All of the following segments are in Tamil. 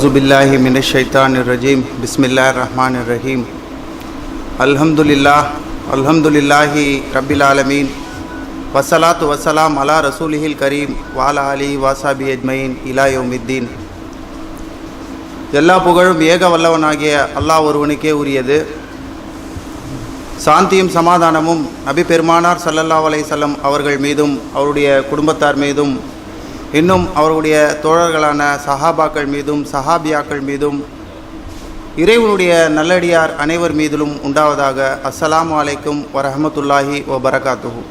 أعوذ بالله من الشيطان الرجيم بسم الله الرحمن الرحيم الحمد لله الحمد لله رب العالمين والصلاة والسلام على رسوله الكريم وعلى آله وصحبه أجمعين إلى يوم الدين எல்லா புகழும் ஏக வல்லவனாகிய அல்லாஹ் ஒருவனுக்கே உரியது சாந்தியும் சமாதானமும் நபி பெருமானார் ஸல்லல்லாஹு அலைஹி வஸல்லம் அவர்கள் மீதும் அவருடைய குடும்பத்தார் மீதும் இன்னும் அவருடைய தோழர்களான சஹாபாக்கள் மீதும் சஹாபியாக்கள் மீதும் இறைவனுடைய நல்லடியார் அனைவர் மீதிலும் உண்டாவதாக அஸ்ஸலாம் அலைக்கும் வரஹமத்துல்லாஹி ஓ பரகாத்துஹு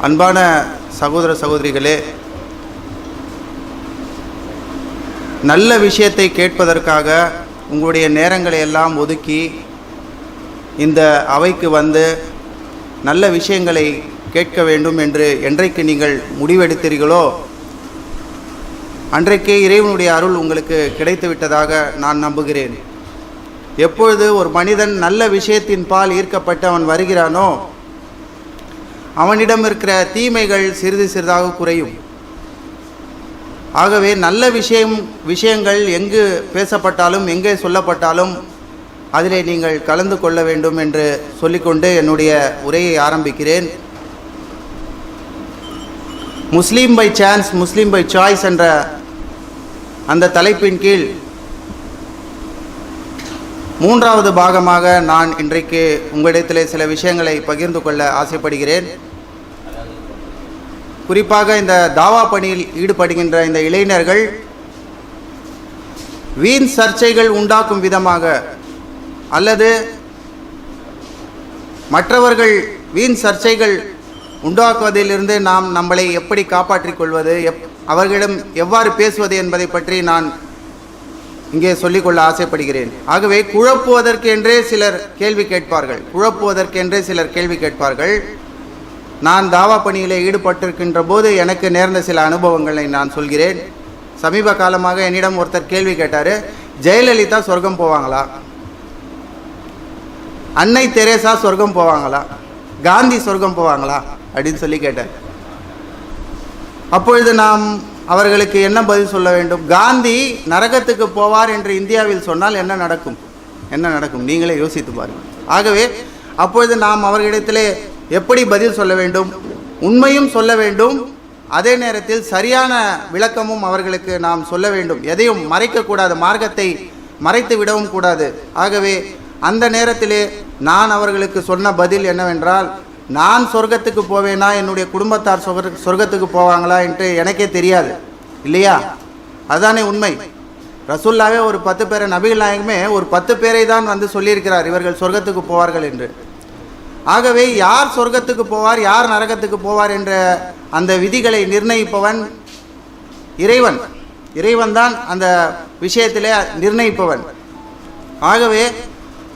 அன்பான சகோதர சகோதரிகளே நல்ல விஷயத்தை கேட்பதற்காக உங்களுடைய நேரங்களை எல்லாம் ஒதுக்கி இந்த அவைக்கு வந்து நல்ல விஷயங்களை கேட்க வேண்டும் என்று என்றைக்கு நீங்கள் முடிவெடுத்தீர்களோ அன்றைக்கே இறைவனுடைய அருள் உங்களுக்கு கிடைத்து விட்டதாக நான் நம்புகிறேன். எப்பொழுது ஒரு மனிதன் நல்ல விஷயத்தின் பால் ஈர்க்கப்பட்டு அவன் வருகிறானோ அவனிடம் இருக்கிற தீமைகள் சிறிது சிறிதாக குறையும். ஆகவே நல்ல விஷயம் விஷயங்கள் எங்கு பேசப்பட்டாலும் எங்கே சொல்லப்பட்டாலும் அதிலே நீங்கள் கலந்து கொள்ள வேண்டும் என்று சொல்லிக்கொண்டு என்னுடைய உரையை ஆரம்பிக்கிறேன். Muslim by chance Muslim by choice என்ற அந்த தலைப்பின் கீழ் மூன்றாவது பாகமாக நான் இன்றைக்கு உங்களிடத்திலே சில விஷயங்களை பகிர்ந்து கொள்ள ஆசைப்படுகிறேன். குறிப்பாக இந்த தாவா பணியில் ஈடுபடுகின்ற இந்த இளைஞர்கள் வீண் சர்ச்சைகள் உண்டாக்கும் விதமாக அல்லது மற்றவர்கள் வீண் சர்ச்சைகள் உண்டாக்குவதிலிருந்து நாம் நம்மளை எப்படி காப்பாற்றிக் கொள்வது எப் அவர்களிடம் எவ்வாறு பேசுவது என்பதை பற்றி நான் இங்கே சொல்லிக்கொள்ள ஆசைப்படுகிறேன். ஆகவே குழப்புவதற்கென்றே சிலர் கேள்வி கேட்பார்கள். குழப்புவதற்கென்றே சிலர் கேள்வி கேட்பார்கள். நான் தாவா பணியில் ஈடுபட்டிருக்கின்ற போது எனக்கு நேர்ந்த சில அனுபவங்களை நான் சொல்கிறேன். சமீப காலமாக என்னிடம் ஒருத்தர் கேள்வி கேட்டார் ஜெயலலிதா சொர்க்கம் போவாங்களா? அன்னை தெரேசா சொர்க்கம் போவாங்களா? காந்தி சொர்க்கம் போவாங்களா அப்படின்னு சொல்லி கேட்டார். அப்பொழுது நாம் அவர்களுக்கு என்ன பதில் சொல்ல வேண்டும்? காந்தி நரகத்துக்கு போவார் என்று இந்தியாவில் சொன்னால் என்ன நடக்கும்? என்ன நடக்கும்? நீங்களே யோசித்து பாருங்கள். ஆகவே அப்பொழுது நாம் அவர்களிடத்திலே எப்படி பதில் சொல்ல வேண்டும்? உண்மையும் சொல்ல வேண்டும். அதே நேரத்தில் சரியான விளக்கமும் அவர்களுக்கு நாம் சொல்ல வேண்டும். எதையும் மறைக்கக்கூடாது. மார்க்கத்தை மறைத்து விடவும் கூடாது. ஆகவே அந்த நேரத்திலே நான் அவர்களுக்கு சொன்ன பதில் என்னவென்றால் நான் சொர்க்கத்துக்கு போவேனா? என்னுடைய குடும்பத்தார் சொர்க்க சொர்க்கத்துக்கு போவாங்களா என்று எனக்கே தெரியாது. இல்லையா? அதுதானே உண்மை. ரசுல்லாவே ஒரு பத்து பேரை நபிகள் நாயகமே ஒரு பத்து பேரை தான் வந்து சொல்லியிருக்கிறார் இவர்கள் சொர்க்கத்துக்கு போவார்கள் என்று. ஆகவே யார் சொர்க்கத்துக்கு போவார் யார் நரகத்துக்கு போவார் என்ற அந்த விதிகளை நிர்ணயிப்பவன் இறைவன். இறைவன் தான் அந்த விஷயத்திலே நிர்ணயிப்பவன். ஆகவே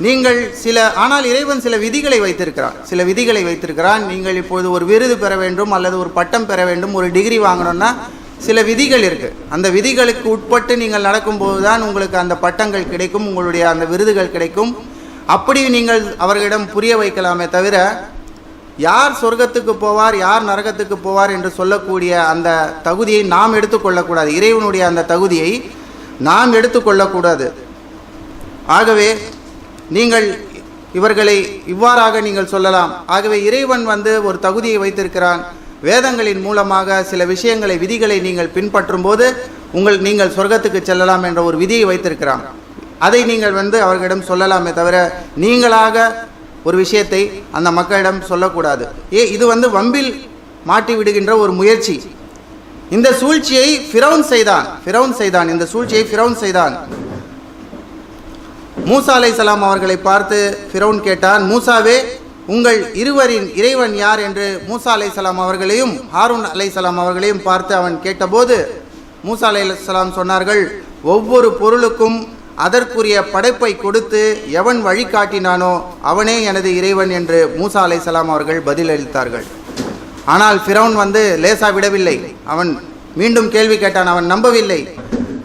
நீங்கள் சில ஆனால் இறைவன் சில விதிகளை வைத்திருக்கிறான். சில விதிகளை வைத்திருக்கிறான். நீங்கள் இப்பொழுது ஒரு விருது பெற வேண்டும் அல்லது ஒரு பட்டம் பெற வேண்டும் ஒரு டிகிரி வாங்கணும்னா சில விதிகள் இருக்குது அந்த விதிகளுக்கு உட்பட்டு நீங்கள் நடக்கும்போது தான் உங்களுக்கு அந்த பட்டங்கள் கிடைக்கும் உங்களுடைய அந்த விருதுகள் கிடைக்கும். அப்படி நீங்கள் அவர்களிடம் புரிய வைக்கலாமே தவிர யார் சொர்க்கத்துக்கு போவார் யார் நரகத்துக்கு போவார் என்று சொல்லக்கூடிய அந்த தகுதியை நாம் எடுத்துக்கொள்ளக்கூடாது. இறைவனுடைய அந்த தகுதியை நாம் எடுத்துக்கொள்ளக்கூடாது. ஆகவே நீங்கள் இவர்களை இவ்வாறாக நீங்கள் சொல்லலாம். ஆகவே இறைவன் வந்து ஒரு தகுதியை வைத்திருக்கிறான். வேதங்களின் மூலமாக சில விஷயங்களை விதிகளை நீங்கள் பின்பற்றும் போது உங்கள் நீங்கள் சொர்க்கத்துக்கு செல்லலாம் என்ற ஒரு விதியை வைத்திருக்கிறான். அதை நீங்கள் வந்து அவர்களிடம் சொல்லலாமே தவிர நீங்களாக ஒரு விஷயத்தை அந்த மக்களிடம் சொல்லக்கூடாது. ஏ இது வந்து வம்பில் மாட்டி விடுகின்ற ஒரு முயற்சி. இந்த சூழ்ச்சியை ஃபிரவுன் செய்தான். ஃபிரவுன் செய்தான். இந்த சூழ்ச்சியை ஃபிரவுன் செய்தான். மூசா அலை சலாம் அவர்களை பார்த்து ஃபிரௌன் கேட்டான் மூசாவே உங்கள் இருவரின் இறைவன் யார்? என்று மூசா அலை சலாம் அவர்களையும் ஹாரூன் அலை சலாம் அவர்களையும் பார்த்து அவன் கேட்டபோது மூசா அலை சலாம் சொன்னார்கள் ஒவ்வொரு பொருளுக்கும் அதற்குரிய படைப்பை கொடுத்து எவன் வழிகாட்டினானோ அவனே எனது இறைவன் என்று மூசா அலை சலாம் அவர்கள் பதிலளித்தார்கள் ஆனால் ஃபிரௌன் வந்து லேசா விடவில்லை. அவன் மீண்டும் கேள்வி கேட்டான் அவன் நம்பவில்லை.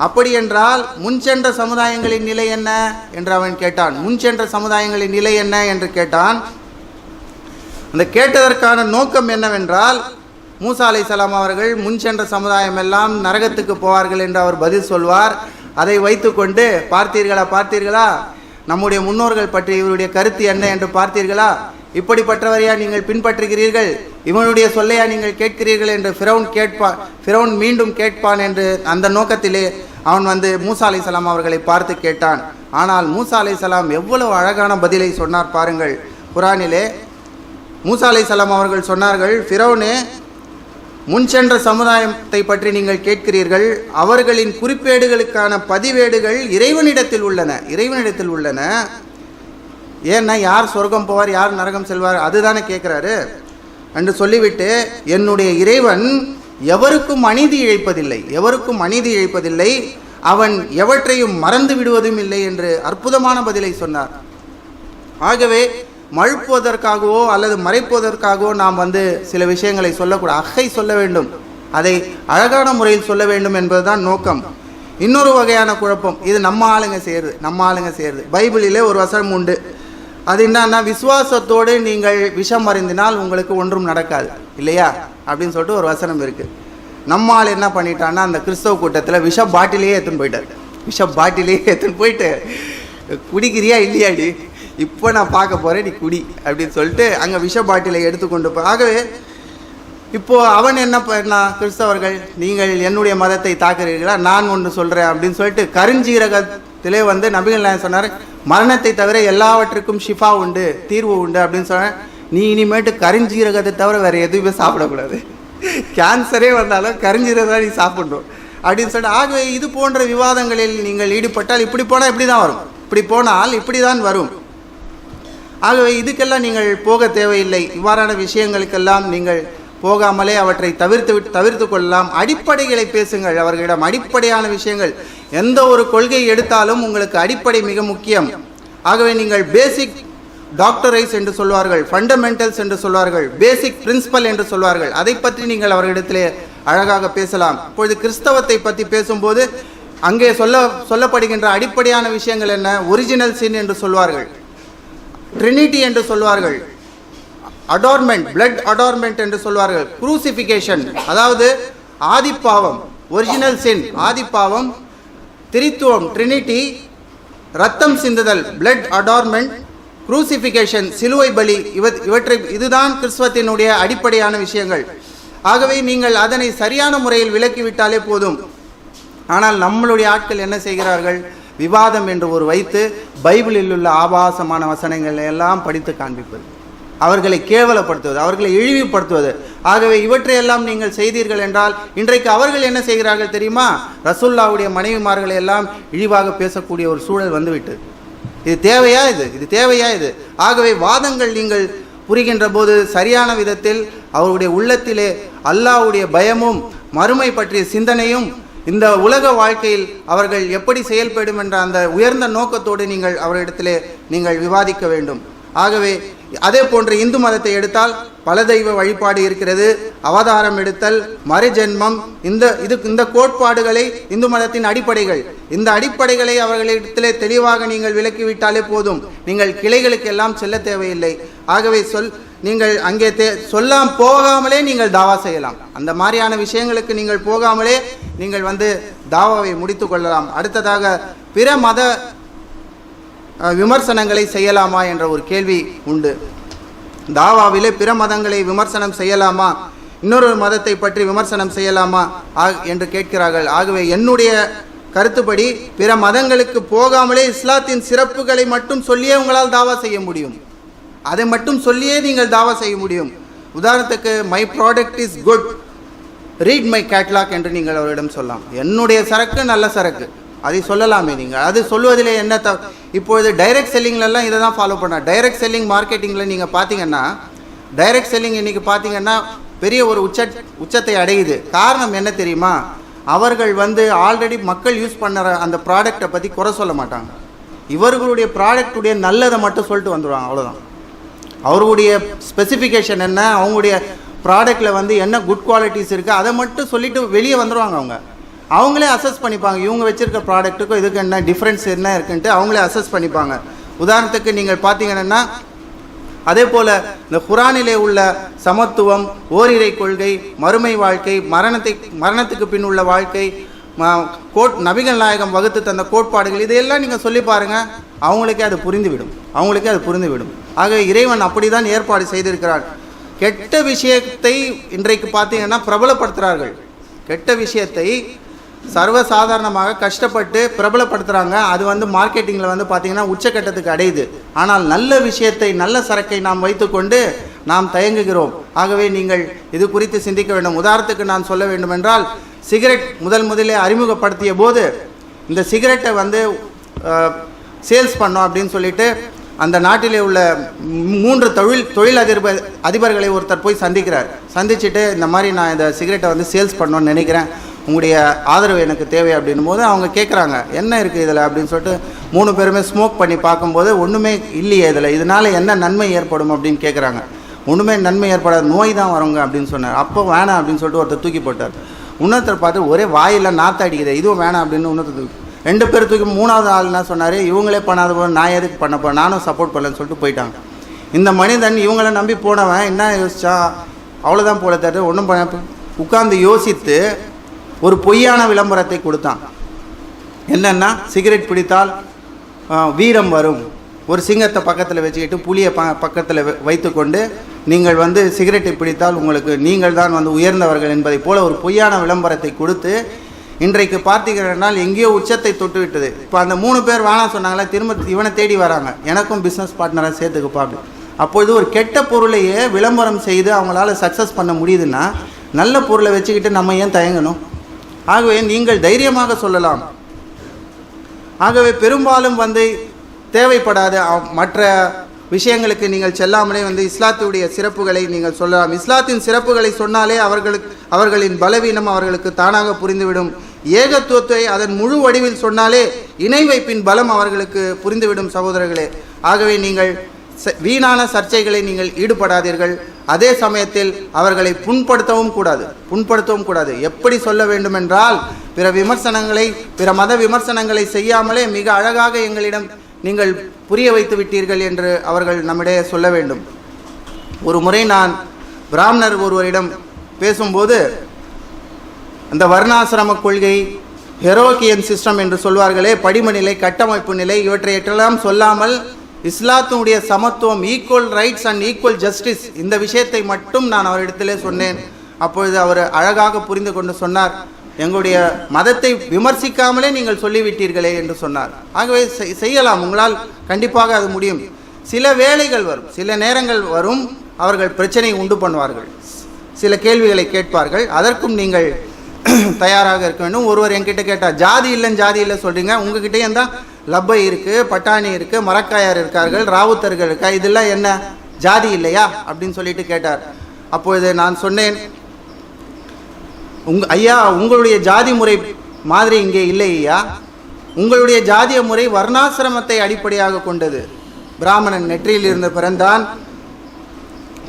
அப்படி என்றால் முன் சென்ற சமுதாயங்களின் நிலை என்ன என்று அவன் கேட்டான். முன் சென்ற சமுதாயங்களின் நிலை என்ன என்று கேட்டான். அந்த கேட்டதற்கான நோக்கம் என்னவென்றால் மூசா சலாம் அவர்கள் முன் சென்ற சமுதாயம் எல்லாம் நரகத்துக்கு போவார்கள் என்று அவர் பதில் சொல்வார். அதை வைத்துக்கொண்டு பார்த்தீர்களா பார்த்தீர்களா? நம்முடைய முன்னோர்கள் பற்றி இவருடைய கருத்து என்ன என்று பார்த்தீர்களா? இப்படிப்பட்டவரையா நீங்கள் பின்பற்றுகிறீர்கள்? இவனுடைய சொல்லையா நீங்கள் கேட்கிறீர்கள் என்று ஃபிரௌன் கேட்பான் ஃபிரௌன் மீண்டும் கேட்பான் என்று அந்த நோக்கத்திலே அவன் வந்து மூசா சலாம் அவர்களை பார்த்து கேட்டான். ஆனால் மூசா சலாம் எவ்வளவு அழகான பதிலை சொன்னார் பாருங்கள். குரானிலே மூசா சலாம் அவர்கள் சொன்னார்கள் ஃபிரௌனே முன் சென்ற சமுதாயத்தை பற்றி நீங்கள் கேட்கிறீர்கள். அவர்களின் குறிப்பேடுகளுக்கான பதிவேடுகள் இறைவனிடத்தில் உள்ளன. இறைவனிடத்தில் உள்ளன. ஏன்னா யார் சொர்க்கம் போவார் யார் நரகம் செல்வார் அதுதானே கேட்குறாரு என்று சொல்லிவிட்டு என்னுடைய இறைவன் எவருக்கும் அநீதி இழைப்பதில்லை எவருக்கும் அநீதி இழைப்பதில்லை அவன் எவற்றையும் மறந்து விடுவதும் இல்லை என்று அற்புதமான பதிலை சொன்னார். ஆகவே மழுப்புவதற்காகவோ அல்லது மறைப்பதற்காகவோ நாம் வந்து சில விஷயங்களை சொல்லக்கூடாது அகை சொல்ல வேண்டும். அதை அழகான முறையில் சொல்ல வேண்டும் என்பதுதான் நோக்கம். இன்னொரு வகையான குழப்பம் இது நம்ம ஆளுங்க செய்கிறது நம்ம ஆளுங்க செய்கிறது பைபிளிலே ஒரு வசனம் உண்டு. அது என்னன்னா விசுவாசத்தோடு நீங்கள் விஷம் அறிந்தினால் உங்களுக்கு ஒன்றும் நடக்காது. இல்லையா? அப்படின்னு சொல்லிட்டு ஒரு வசனம் இருக்குது நம்மால் என்ன பண்ணிட்டான்னா அந்த கிறிஸ்தவ கூட்டத்தில் விஷ பாட்டிலேயே எடுத்துன்னு போயிட்டார். விஷ பாட்டிலேயே எடுத்துன்னு போயிட்டு குடிக்கிறியா இல்லையாடி? இப்போ நான் பார்க்க போகிறேன் நீ குடி அப்படின்னு சொல்லிட்டு அங்கே விஷ பாட்டிலை எடுத்துக்கொண்டு போ ஆகவே இப்போது அவன் என்ன பண்ணா கிறிஸ்தவர்கள் நீங்கள் என்னுடைய மதத்தை தாக்குறீர்களா? நான் ஒன்று சொல்கிறேன் அப்படின்னு சொல்லிட்டு கருஞ்சீரகத்திலே வந்து நபிகள் நாயன் சொன்னார் மரணத்தை தவிர எல்லாவற்றுக்கும் ஷிஃபா உண்டு தீர்வு உண்டு அப்படின்னு சொன்னேன் நீ இனிமேட்டு கரிஞ்சீரகத்தை தவிர வேறு எதுவுமே சாப்பிடக்கூடாது. கேன்சரே வந்தாலும் கரிஞ்சீரகத்தை தான் நீ சாப்பிட்றோம் அப்படின்னு சொல்லிட்டு ஆகவே இது போன்ற விவாதங்களில் நீங்கள் ஈடுபட்டால் இப்படி போனால் இப்படி தான் வரும். இப்படி போனால் இப்படி தான் வரும். ஆகவே இதுக்கெல்லாம் நீங்கள் போக தேவையில்லை. இவ்வாறான விஷயங்களுக்கெல்லாம் நீங்கள் போகாமலே அவற்றை தவிர்த்து விட்டு தவிர்த்து கொள்ளலாம். அடிப்படைகளை பேசுங்கள் அவர்களிடம். அடிப்படையான விஷயங்கள். எந்த ஒரு கொள்கை எடுத்தாலும் உங்களுக்கு அடிப்படை மிக முக்கியம். ஆகவே நீங்கள் பேசிக் டாக்டரைஸ் என்று சொல்வார்கள் ஃபண்டமெண்டல்ஸ் என்று சொல்வார்கள் பேசிக் பிரின்சிபல் என்று சொல்வார்கள். அதை பற்றி நீங்கள் அவர்களிடத்திலே அழகாக பேசலாம். இப்பொழுது கிறிஸ்தவத்தை பற்றி பேசும்போது அங்கே சொல்ல சொல்லப்படுகின்ற அடிப்படையான விஷயங்கள் என்ன? ஒரிஜினல் சின் என்று சொல்வார்கள். ட்ரினிட்டி என்று சொல்வார்கள். அடார்மெண்ட் பிளட் அடார்மெண்ட் என்று சொல்வார்கள். குரூசிஃபிகேஷன் அதாவது ஆதிப்பாவம் ஒரிஜினல் சின் ஆதிப்பாவம் திரித்துவம் ட்ரினிட்டி ரத்தம் சிந்துதல் பிளட் அடார்மெண்ட் குரூசிஃபிகேஷன் சிலுவை பலி இவ இவற்றை இதுதான் கிறிஸ்துவத்தினுடைய அடிப்படையான விஷயங்கள். ஆகவே நீங்கள் அதனை சரியான முறையில் விலக்கிவிட்டாலே போதும். ஆனால் நம்மளுடைய ஆட்கள் என்ன செய்கிறார்கள்? விவாதம் என்று ஒரு வைத்து பைபிளில் உள்ள ஆபாசமான வசனங்களை எல்லாம் படித்து காண்பிப்பது. அவர்களை கேவலப்படுத்துவது அவர்களை இழிவுபடுத்துவது. ஆகவே இவற்றையெல்லாம் நீங்கள் செய்தீர்கள் என்றால் இன்றைக்கு அவர்கள் என்ன செய்கிறார்கள் தெரியுமா? ரசுல்லாவுடைய மனைவிமார்களை எல்லாம் இழிவாக பேசக்கூடிய ஒரு சூழல் வந்துவிட்டது இது தேவையா இது? இது தேவையா இது? ஆகவே வாதங்கள் நீங்கள் புரிகின்ற போது சரியான விதத்தில் அவருடைய உள்ளத்திலே அல்லாஹ்வுடைய பயமும் மறுமை பற்றிய சிந்தனையும் இந்த உலக வாழ்க்கையில் அவர்கள் எப்படி செயல்படும் என்ற அந்த உயர்ந்த நோக்கத்தோடு நீங்கள் அவரிடத்திலே நீங்கள் விவாதிக்க வேண்டும். ஆகவே அதே போன்று இந்து மதத்தை எடுத்தால் பல தெய்வ வழிபாடு இருக்கிறது. அவதாரம் எடுத்தல் மறுஜென்மம் இந்த இது இந்த கோட்பாடுகளை இந்து மதத்தின் அடிப்படைகள். இந்த அடிப்படைகளை அவர்களிடத்திலே தெளிவாக நீங்கள் விலக்கிவிட்டாலே போதும். நீங்கள் கிளைகளுக்கு எல்லாம் செல்ல தேவையில்லை. ஆகவே சொல் நீங்கள் அங்கே தே சொல்லாம் போகாமலே நீங்கள் தாவா செய்யலாம். அந்த மாதிரியான விஷயங்களுக்கு நீங்கள் போகாமலே நீங்கள் வந்து தாவாவை முடித்து கொள்ளலாம். அடுத்ததாக பிற மத விமர்சனங்களை செய்யலாமா என்ற ஒரு கேள்வி உண்டு. தாவாவிலே பிற மதங்களை விமர்சனம் செய்யலாமா? இன்னொரு மதத்தை பற்றி விமர்சனம் செய்யலாமா? என்று கேட்கிறார்கள். ஆகவே என்னுடைய கருத்துப்படி பிற மதங்களுக்கு போகாமலே இஸ்லாத்தின் சிறப்புகளை மட்டும் சொல்லியே உங்களால் தாவா செய்ய முடியும். அதை மட்டும் சொல்லியே நீங்கள் தாவா செய்ய முடியும். உதாரணத்துக்கு my product is good read my catalogue என்று நீங்கள் அவரிடம் சொல்லலாம். என்னுடைய சரக்கு நல்ல சரக்கு. அதை சொல்லலாமே நீங்கள். அது சொல்லுவதிலே என்ன த இப்பொழுது டைரக்ட் செல்லிங்லலாம் இதை தான் ஃபாலோ பண்ண. டைரக்ட் செல்லிங் மார்க்கெட்டிங்கில் நீங்கள் பார்த்தீங்கன்னா டைரக்ட் செல்லிங் இன்றைக்கி பார்த்தீங்கன்னா பெரிய ஒரு உச்ச உச்சத்தை அடையுது. காரணம் என்ன தெரியுமா? அவர்கள் வந்து ஆல்ரெடி மக்கள் யூஸ் பண்ணுற அந்த ப்ராடக்டை பற்றி குறை சொல்ல மாட்டாங்க. இவர்களுடைய ப்ராடக்டுடைய நல்லதை மட்டும் சொல்லிட்டு வந்துடுவாங்க அவ்வளோதான் அவருடைய ஸ்பெசிஃபிகேஷன் என்ன? அவங்களுடைய ப்ராடக்ட்டில் வந்து என்ன குட் குவாலிட்டிஸ் இருக்குது அதை மட்டும் சொல்லிட்டு வெளியே வந்துடுவாங்க அவங்க. அவங்களே அசஸ் பண்ணிப்பாங்க. இவங்க வச்சுருக்க ப்ராடக்ட்டுக்கும் இதுக்கு என்ன டிஃப்ரென்ஸ் என்ன இருக்குன்ட்டு அவங்களே அசஸ் பண்ணிப்பாங்க. உதாரணத்துக்கு நீங்கள் பார்த்தீங்கன்னா அதே போல் இந்த குரானிலே உள்ள சமத்துவம் ஓரிரை கொள்கை மறுமை வாழ்க்கை மரணத்தை மரணத்துக்கு பின் உள்ள வாழ்க்கை கோட் நபிகள் நாயகம் வகுத்து தந்த கோட்பாடுகள் இதையெல்லாம் நீங்கள் சொல்லி பாருங்கள் அவங்களுக்கே அது புரிந்துவிடும். அவங்களுக்கே அது புரிந்துவிடும். ஆக இறைவன் அப்படிதான் ஏற்பாடு செய்திருக்கிறார். கெட்ட விஷயத்தை இன்றைக்கு பார்த்தீங்கன்னா பிரபலப்படுத்துகிறார்கள் கெட்ட விஷயத்தை சர்வசாதாரணமாக கஷ்டப்பட்டு பிரபலப்படுத்துகிறாங்க அது வந்து மார்க்கெட்டிங்கில் வந்து பார்த்திங்கன்னா உச்சக்கட்டத்துக்கு அடையுது. ஆனால் நல்ல விஷயத்தை நல்ல சரக்கை நாம் வைத்துக்கொண்டு நாம் தயங்குகிறோம். ஆகவே நீங்கள் இது குறித்து சிந்திக்க வேண்டும். உதாரணத்துக்கு நான் சொல்ல வேண்டும் என்றால் சிகரெட் முதல் முதலே அறிமுகப்படுத்திய போது இந்த சிகரெட்டை வந்து சேல்ஸ் பண்ணோம் அப்படின்னு சொல்லிட்டு அந்த நாட்டிலே உள்ள மூன்று தொழில் தொழில் அதிபர் அதிபர்களை ஒருத்தர் போய் சந்திக்கிறார். சந்திச்சுட்டு இந்த மாதிரி நான் இந்த சிகரெட்டை வந்து சேல்ஸ் பண்ணோன்னு நினைக்கிறேன். உங்களுடைய ஆதரவு எனக்கு தேவை அப்படின்னும் போது அவங்க கேட்குறாங்க என்ன இருக்குது இதில்? அப்படின்னு சொல்லிட்டு மூணு பேருமே ஸ்மோக் பண்ணி பார்க்கும்போது ஒன்றுமே இல்லையே இதில். இதனால் என்ன நன்மை ஏற்படும் அப்படின்னு கேட்குறாங்க ஒன்றுமே நன்மை ஏற்படாத நோய் தான் வருங்க அப்படின்னு சொன்னார். அப்போ வேணாம் அப்படின்னு சொல்லிட்டு ஒருத்தர் தூக்கி போட்டார். இன்னொருத்தர் பார்த்து ஒரே வாயில் நாற்று அடிக்குது இதுவும் வேணாம் அப்படின்னு இன்னொருத்தர் தூக்கி ரெண்டு பேர் தூக்கி மூணாவது ஆள் என்ன சொன்னார் இவங்களே பண்ணாத போது நான் எதுக்கு பண்ண போறேன்? நானும் சப்போர்ட் பண்ணலன்னு சொல்லிட்டு போயிட்டாங்க. இந்த மனிதன் இவங்களை நம்பி போனவன் என்ன யோசிச்சா அவ்வளோதான் போல தட்டு ஒன்றும் பண்ண உட்காந்து யோசித்து ஒரு பொய்யான விளம்பரத்தை கொடுத்தான். என்னென்னா சிகரெட் பிடித்தால் வீரம் வரும். ஒரு சிங்கத்தை பக்கத்தில் வச்சுக்கிட்டு புலியை ப பக்கத்தில் வ- வைத்துக்கொண்டு நீங்கள் வந்து சிகரெட்டை பிடித்தால் உங்களுக்கு நீங்கள் தான் வந்து உயர்ந்தவர்கள் என்பதை போல ஒரு பொய்யான விளம்பரத்தை கொடுத்து இன்றைக்கு பார்த்தீங்கன்னா எங்கேயோ உச்சத்தை தொட்டு விட்டது இப்போ அந்த மூணு பேர் வேணாம் சொன்னாங்களா திரும்ப இவனை தேடி வராங்க. எனக்கும் பிஸ்னஸ் பார்ட்னராக சேர்த்துக்குப்பாங்க அப்பொழுது ஒரு கெட்ட பொருளையே விளம்பரம் செய்து அவங்களால சக்ஸஸ் பண்ண முடியுதுன்னா நல்ல பொருளை வச்சுக்கிட்டு நம்ம ஏன் தயங்கணும்? ஆகவே நீங்கள் தைரியமாக சொல்லலாம். ஆகவே பெரும்பாலும் வந்து தேவைப்படாத மற்ற விஷயங்களுக்கு நீங்கள் செல்லாமலே வந்து இஸ்லாத்துடைய சிறப்புகளை நீங்கள் சொல்லலாம். இஸ்லாத்தின் சிறப்புகளை சொன்னாலே அவர்களுக்கு அவர்களின் பலவீனம் அவர்களுக்கு தானாக புரிந்துவிடும். ஏகத்துவத்தை அதன் முழு வடிவில் சொன்னாலே இணை வைப்பின் பலம் அவர்களுக்கு புரிந்துவிடும் சகோதரர்களே. ஆகவே நீங்கள் வீணான சர்ச்சைகளை நீங்கள் ஈடுபடாதீர்கள். அதே சமயத்தில் அவர்களை புண்படுத்தவும் கூடாது. புண்படுத்தவும் கூடாது. எப்படி சொல்ல வேண்டுமென்றால் பிற விமர்சனங்களை பிற மத விமர்சனங்களை செய்யாமலே மிக அழகாக எங்களிடம் நீங்கள் புரிய வைத்து விட்டீர்கள் என்று அவர்கள் நம்மிடையே சொல்ல வேண்டும். ஒரு முறை நான் பிராமணர் ஒருவரிடம் பேசும்போது அந்த வர்ணாசிரம கொள்கை ஹெரோக்கியன் சிஸ்டம் என்று சொல்வார்களே படிமநிலை கட்டமைப்பு நிலை இவற்றையெல்லாம் சொல்லாமல் இஸ்லாத்தினுடைய சமத்துவம் equal rights and equal justice இந்த விஷயத்தை மட்டும் நான் அவரிடத்திலே சொன்னேன். அப்பொழுது அவர் அழகாக புரிந்து கொண்டு சொன்னார் எங்களுடைய மதத்தை விமர்சிக்காமலே நீங்கள் சொல்லிவிட்டீர்களே என்று சொன்னார். ஆகவே செய்- செய்யலாம். உங்களால் கண்டிப்பாக அது முடியும். சில வேலைகள் வரும். சில நேரங்கள் வரும் அவர்கள் பிரச்சனை உண்டு பண்ணுவார்கள். சில கேள்விகளை கேட்பார்கள். அதற்கும் நீங்கள் தயாராக இருக்க வேண்டும். ஒருவர் என்கிட்ட கேட்டால் ஜாதி இல்லைன்னு ஜாதி இல்லை சொல்கிறீங்க உங்ககிட்டே இருந்தால் லப்பை இருக்குது பட்டாணி இருக்குது மரக்காயார் இருக்கார்கள் ராவுத்தர்கள் இருக்கா இதெல்லாம் என்ன? ஜாதி இல்லையா? அப்படின்னு சொல்லிட்டு கேட்டார். அப்பொழுது நான் சொன்னேன் உங் ஐயா உங்களுடைய ஜாதி முறை மாதிரி இங்கே இல்லை ஐயா. உங்களுடைய ஜாதிய முறை வர்ணாசிரமத்தை அடிப்படையாக கொண்டது. பிராமணன் நெற்றியில் இருந்து பிறந்தான்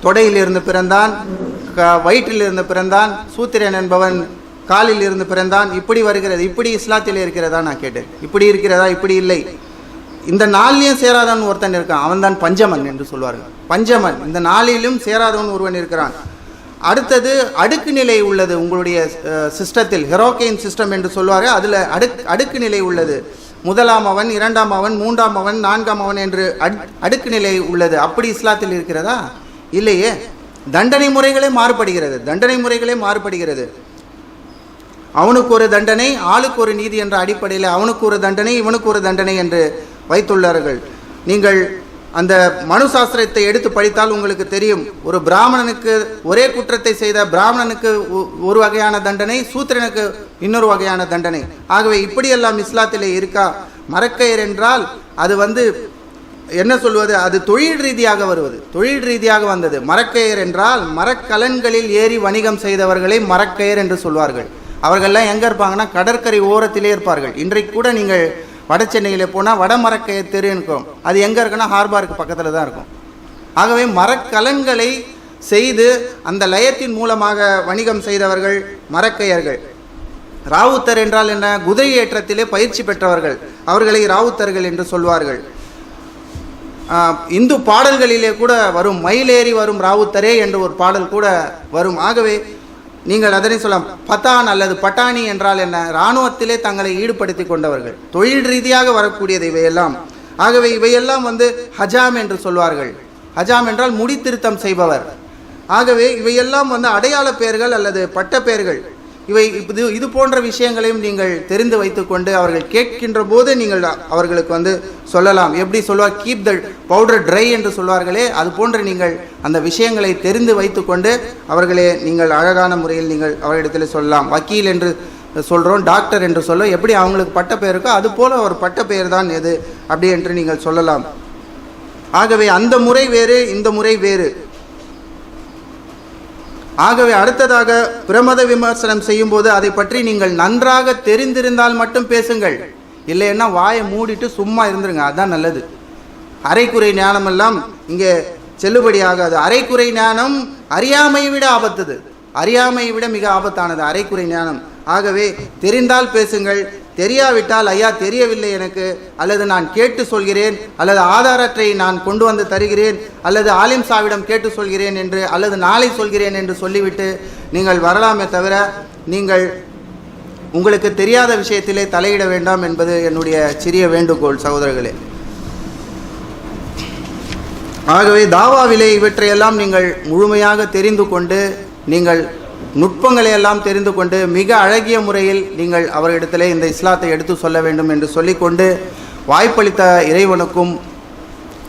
தொடையில் இருந்து பிறந்தான் க- வயிற்றில் இருந்து பிறந்தான் சூத்திரன் என்பவன் காலில் இருந்து பிறந்தான் இப்படி வருகிறது இப்படி இஸ்லாத்தில் இருக்கிறதா நான் கேட்டேன். இப்படி இருக்கிறதா இப்படி இல்லை. இந்த நாளிலையும் சேராதவன் ஒருத்தன் இருக்கான். அவன்தான் பஞ்சமன் என்று சொல்வார்கள். பஞ்சமன். இந்த நாளிலும் சேராதவன் ஒருவன் இருக்கிறான். அடுத்தது அடுக்கு நிலை உள்ளது. உங்களுடைய சிஸ்டத்தில் ஹெரோகெயின் சிஸ்டம் என்று சொல்வார்கள். அதில் அடுக்கு அடுக்கு நிலை உள்ளது. முதலாம் அவன் இரண்டாம் அவன் மூன்றாம் அவன் நான்காம் அவன் என்று அடு- அடுக்கு நிலை உள்ளது. அப்படி இஸ்லாத்தில் இருக்கிறதா? இல்லையே. தண்டனை முறைகளே மாறுபடுகிறது. தண்டனை முறைகளே மாறுபடுகிறது. அவனுக்கு ஒரு தண்டனை ஆளுக்கு ஒரு நீதி என்ற அடிப்படையில் அவனுக்கு ஒரு தண்டனை இவனுக்கு ஒரு தண்டனை என்று வைத்துள்ளார்கள். நீங்கள் அந்த மனு சாஸ்திரத்தை எடுத்து படித்தால் உங்களுக்கு தெரியும். ஒரு பிராமணனுக்கு ஒரே குற்றத்தை செய்த பிராமணனுக்கு ஒரு வகையான தண்டனை சூத்திரனுக்கு இன்னொரு வகையான தண்டனை. ஆகவே இப்படியெல்லாம் இஸ்லாத்திலே இருக்கா? மரக்கயிறு என்றால் அது வந்து என்ன சொல்வது? அது தொழில் ரீதியாக வருவது. தொழில் ரீதியாக வந்தது. மரக்கயிறு என்றால் மரக்கலன்களில் ஏறி வணிகம் செய்தவர்களை மரக்கயிறு என்று சொல்வார்கள். அவர்கள்லாம் எங்கே இருப்பாங்கன்னா கடற்கரை ஓரத்திலே இருப்பார்கள். இன்றைக்கு கூட நீங்கள் வட சென்னையில் போனால் வட மரக்கயிறு தெரு இருக்கும். அது எங்கே இருக்குன்னா ஹார்பாருக்கு பக்கத்தில் தான் இருக்கும். ஆகவே மரக்கலன்களை செய்து அந்த லயத்தின் மூலமாக வணிகம் செய்தவர்கள் மரக்கையர்கள். ராவுத்தர் என்றால் என்ன? குதிரை ஏற்றத்திலே பயிற்சி பெற்றவர்கள். அவர்களை ராவுத்தர்கள் என்று சொல்வார்கள். இந்து பாடல்களிலே கூட வரும் மயிலேறி வரும் ராவுத்தரே என்று ஒரு பாடல் கூட வரும். ஆகவே நீங்கள் அதனை சொல்லலாம். பத்தான் அல்லது பட்டாணி என்றால் என்ன? இராணுவத்திலே தங்களை ஈடுபடுத்தி கொண்டவர்கள். தொழில் ரீதியாக வரக்கூடியது இவையெல்லாம். ஆகவே இவையெல்லாம் வந்து ஹஜாம் என்று சொல்வார்கள். ஹஜாம் என்றால் முடித்திருத்தம் செய்பவர். ஆகவே இவையெல்லாம் வந்து அடையாள பெயர்கள் அல்லது பட்ட பெயர்கள். இவை இது இது போன்ற விஷயங்களையும் நீங்கள் தெரிந்து வைத்துக்கொண்டு அவர்கள் கேட்கின்ற போது நீங்கள் அவர்களுக்கு வந்து சொல்லலாம். எப்படி சொல்வார் கீப் த பவுடர் ட்ரை என்று சொல்வார்களே அது போன்று நீங்கள் அந்த விஷயங்களை தெரிந்து வைத்துக்கொண்டு அவர்களே நீங்கள் அழகான முறையில் நீங்கள் அவரிடத்தில் சொல்லலாம். வக்கீல் என்று சொல்கிறோம் டாக்டர் என்று சொல்ல எப்படி அவங்களுக்கு பட்ட பெயர் இருக்கோ அது போல் ஒரு பட்ட பெயர் தான் எது? அப்படி என்று நீங்கள் சொல்லலாம். ஆகவே அந்த முறை வேறு இந்த முறை வேறு. ஆகவே அடுத்ததாக பிரமத விமர்சனம் செய்யும்போது அதை பற்றி நீங்கள் நன்றாக தெரிந்திருந்தால் மட்டும் பேசுங்கள். இல்லைன்னா வாயை மூடிட்டு சும்மா இருந்துருங்க. அதுதான் நல்லது. அரைக்குறை ஞானமெல்லாம் இங்கே செல்லுபடியாகாது அரைக்குறை ஞானம் அறியாமையை விட ஆபத்துது. அறியாமையை விட மிக ஆபத்தானது. அரைக்குறை ஞானம். ஆகவே தெரிந்தால் பேசுங்கள். தெரியாவிட்டால் ஐயா தெரியவில்லை எனக்கு. அல்லது நான் கேட்டு சொல்கிறேன். அல்லது ஆதாரத்தை நான் கொண்டு வந்து தருகிறேன். அல்லது ஆலிம் சாவிடம் கேட்டு சொல்கிறேன் என்று அல்லது நாளை சொல்கிறேன் என்று சொல்லிவிட்டு நீங்கள் வரலாமே தவிர நீங்கள் உங்களுக்கு தெரியாத விஷயத்திலே தலையிட வேண்டாம் என்பது என்னுடைய சிறிய வேண்டுகோள் சகோதரர்களே. ஆகவே தாவாவிலே இவற்றையெல்லாம் நீங்கள் முழுமையாக தெரிந்து கொண்டு நீங்கள் நுட்பங்களை எல்லாம் தெரிந்து கொண்டு மிக அழகிய முறையில் நீங்கள் அவரிடத்திலே இந்த இஸ்லாத்தை எடுத்து சொல்ல வேண்டும் என்று சொல்லிக்கொண்டு வாய்ப்பளித்த இறைவனுக்கும்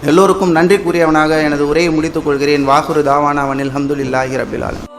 எல்லோருக்கும் நன்றி கூறியவனாக எனது உரையை முடித்துக் கொள்கிறேன். வாகுரு தாவானா அவனில் அல்ஹம்துலில்லாஹி ரபில்